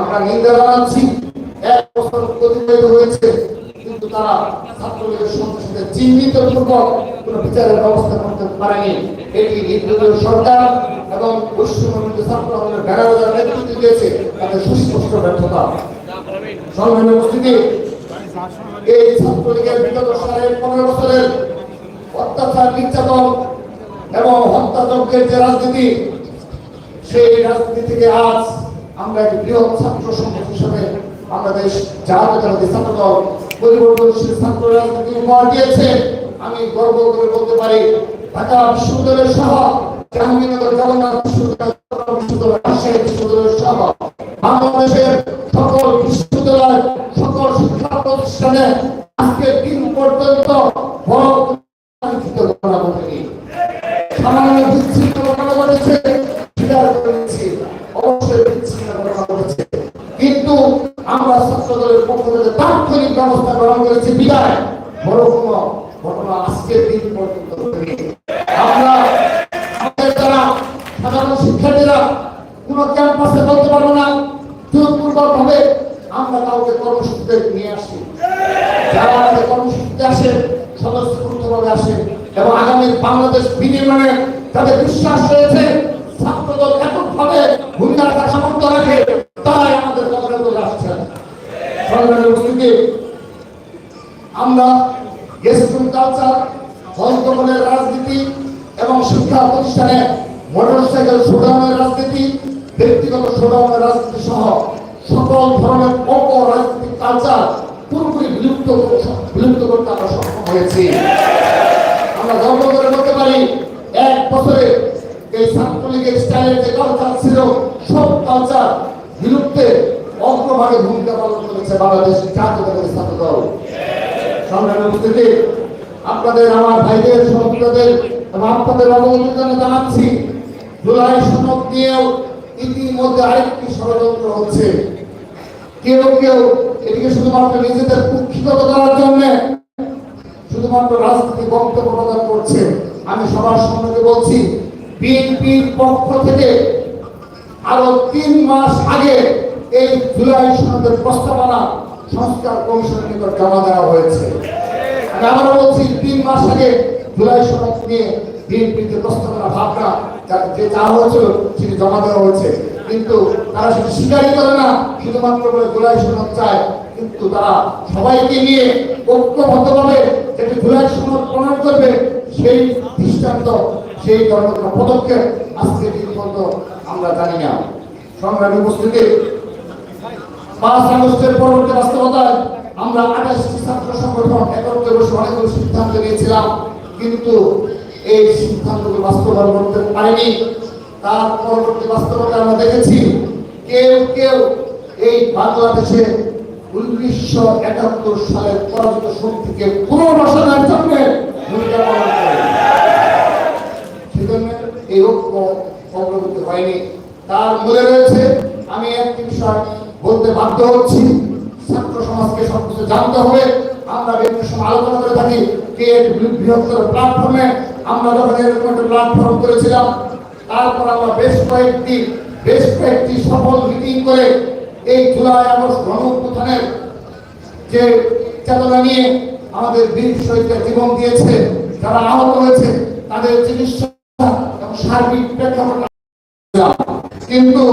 আমরা নিন্দা জানাচ্ছি। এক বছর অতিবাহিত হয়েছে, কিন্তু তারা ছাত্রলীগের সন্ত্রাসীদের চিহ্নিত পূর্বক কোন বিচারের ব্যবস্থা করতে পারেনি। এটি নির্দলীয় সরকার এবং পশ্চিমবঙ্গ ছাত্র আন্দোলনের বেড়া যারা নেতৃত্ব দিয়েছে তাদের সুস্পষ্ট ব্যর্থতা। সংগ্রামী উপস্থিতি, এই ছাত্রলীগের বিগত সাড়ে পনেরো বছরের অত্যাচার, নির্যাতন এবং হত্যাযজ্ঞের যে রাজনীতি, সেই রাজনীতি থেকে আজ আমরা একটি বৃহৎ ছাত্র সংগঠন হিসেবে বাংলাদেশ জাতীয়তাবাদী ছাত্র দল পরিবর্তনশীল ছাত্র উপহার দিয়েছে। আমি গর্ব করে বলতে পারি, ঢাকা সহ জাহাঙ্গীরনগর জগন্নাথ বিশ্ববিদ্যালয় রাজশাহী সহ বাংলাদেশের সকল বিশ্ববিদ্যালয়, সকল শিক্ষা প্রতিষ্ঠানে আজকে দিন পর্যন্ত বড় ব্যবস্থা গ্রহণ করেছি। বিদায়। বড় কোনো ঘটনা আজকের দিন পর্যন্ত আমরা নিয়ে আসি। আমাদের আসে এবং আগামী বাংলাদেশ বিনির্মাণে তাদের বিশ্বাস রয়েছে, ছাত্রদল এককভাবে ভূমিকা সামর্থ্য রাখে তাই আমাদের কদরে করে আসছেন সরকারের উপস্থিতি আমরা গেস্টুন কালচার হস্তমনের রাজনীতি এবং শিক্ষা প্রতিষ্ঠানে মোটরসাইকেল শোডাউনের রাজনীতি, ব্যক্তিগত শোডাউনের রাজনীতি সহ সকল ধরনের অপরাজনৈতিক কালচার পুরোপুরি বিলুপ্ত বিলুপ্ত করতে আমরা সক্ষম হয়েছি। আমরা গর্ব করে বলতে পারি। এক বছরে এই ছাত্রলীগের স্টাইলের যে কালচার ছিল, সব কালচার বিলুপ্তে অগ্রভাগে ভূমিকা পালন করেছে বাংলাদেশ জাতীয়তাবাদী ছাত্র দল উপস্থিতি আপনাদের, আমার ভাইদের সহযোগীদের এবং আপনাদের অবগত জন্য জানাচ্ছি, জুলাই সনদ নিয়েও ইতিমধ্যে আরেকটি ষড়যন্ত্র হচ্ছে। কেউ কেউ এটিকে শুধুমাত্র নিজেদের কুক্ষিগত করার জন্য শুধুমাত্র রাজনীতি বক্তব্য প্রদান করছে। আমি সবার সম্মুখে বলছি, বিএনপির পক্ষ থেকে আরও তিন মাস আগে এই জুলাই সনদের প্রস্তাবনা সংস্কার কমিশনের নিকট জমা দেওয়া হয়েছে। আমি আবারও বলছি, তিন মাস আগে জুলাই সনদ নিয়ে বিএনপির যে প্রস্তাবনা ভাবনা যে চাওয়া হয়েছিল সেটি জমা দেওয়া হয়েছে। কিন্তু তারা সেটি স্বীকারই করে না শুধুমাত্র বলে জুলাই সনদ চায়। কিন্তু তারা সবাইকে নিয়ে ঐক্যবদ্ধভাবে যেটি জুলাই সনদ প্রণয়ন করবে, সেই দৃষ্টান্ত, সেই ধরনের পদক্ষেপ আজকে পর্যন্ত আমরা জানি না। সংগ্রামী উপস্থিতি, পাঁচ আগস্টের পরবর্তী বাস্তবতায় আমরা আঠাশটি সংগঠন একত্রে বসে অনেকগুলো সিদ্ধান্ত নিয়েছিলাম, কিন্তু এই সিদ্ধান্তগুলো বাস্তবায়ন করতে পারেনি। তার পরবর্তী বাস্তবতা আমরা দেখেছি, কেউ কেউ এই বাংলাদেশে উনিশশো একাত্তর সালের পরাজিত শক্তিকে পুনর্বাসনের জন্য ভূমিকা পালন করে। সেজন্য এই ঐক্য অগ্রগতি হয়নি। তার মূলে রয়েছে, আমি একটি বিষয় বলতে বাধ্য হচ্ছি, ছাত্র সমাজকে সবকিছু জানতে হবে। আমরা বিভিন্ন সময় আলোচনা করে থাকি কে বৃহত্তর প্ল্যাটফর্মে আমরা যখন এরকম একটা প্ল্যাটফর্ম করেছিলাম, তারপর আমরা বেশ কয়েকটি বেশ কয়েকটি সফল মিটিং করে এই জুলাই আগস্ট গণ অভ্যুত্থানের যে চেতনা নিয়ে আমাদের বীর শহীদরা জীবন দিয়েছে, যারা আহত হয়েছে, তাদের চিকিৎসা এবং সার্বিক প্রেক্ষাপট কিন্তু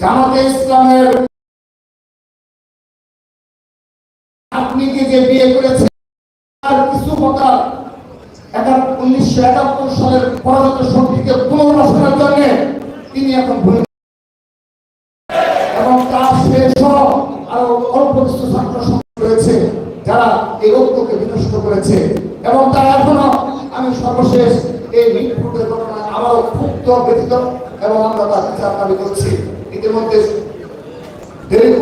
জামাতে ইসলামের আপনি কি যে বিয়ে করেছে, তার কিছু কথা উনিশশো একাত্তর সালের পরাজিত শক্তিকে পুনর্বাসনের জন্য তিনি এখন ভূমি এবং তার শেষ আরও অল্প কিছু ছাত্র রয়েছে যারা এই ঐক্যকে বিনষ্ট করেছে। এবং তারা এখনও, আমি সর্বশেষ এই মিটফুটের ঘটনায় আবারও ক্ষুব্ধ ব্যতীত, এবং আমরা তার বিচার দাবি করছি। ইতিমধ্যে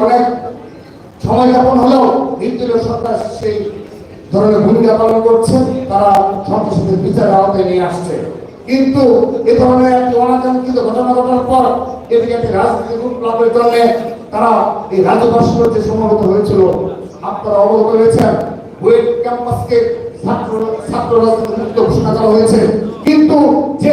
অনেক সময় যাপন হলেও নির্দলীয় সরকার সেই ধরনের ভূমিকা পালন করছে, তারা সন্ত্রাসীদের বিচারের আওতায় নিয়ে আসছে। কিন্তু এ ধরনের একটি অনাকাঙ্ক্ষিত ঘটনা ঘটার পর এদিকে একটি রাজনীতি রূপ লাভের জন্য তারা এই রাজভাস্কর যে সমাগত হয়েছিল, আপনারা অবগত রয়েছেন, বুয়েট ক্যাম্পাসকে ছাত্র ছাত্র রাজনীতি মুক্ত ঘোষণা করা হয়েছে। কিন্তু যে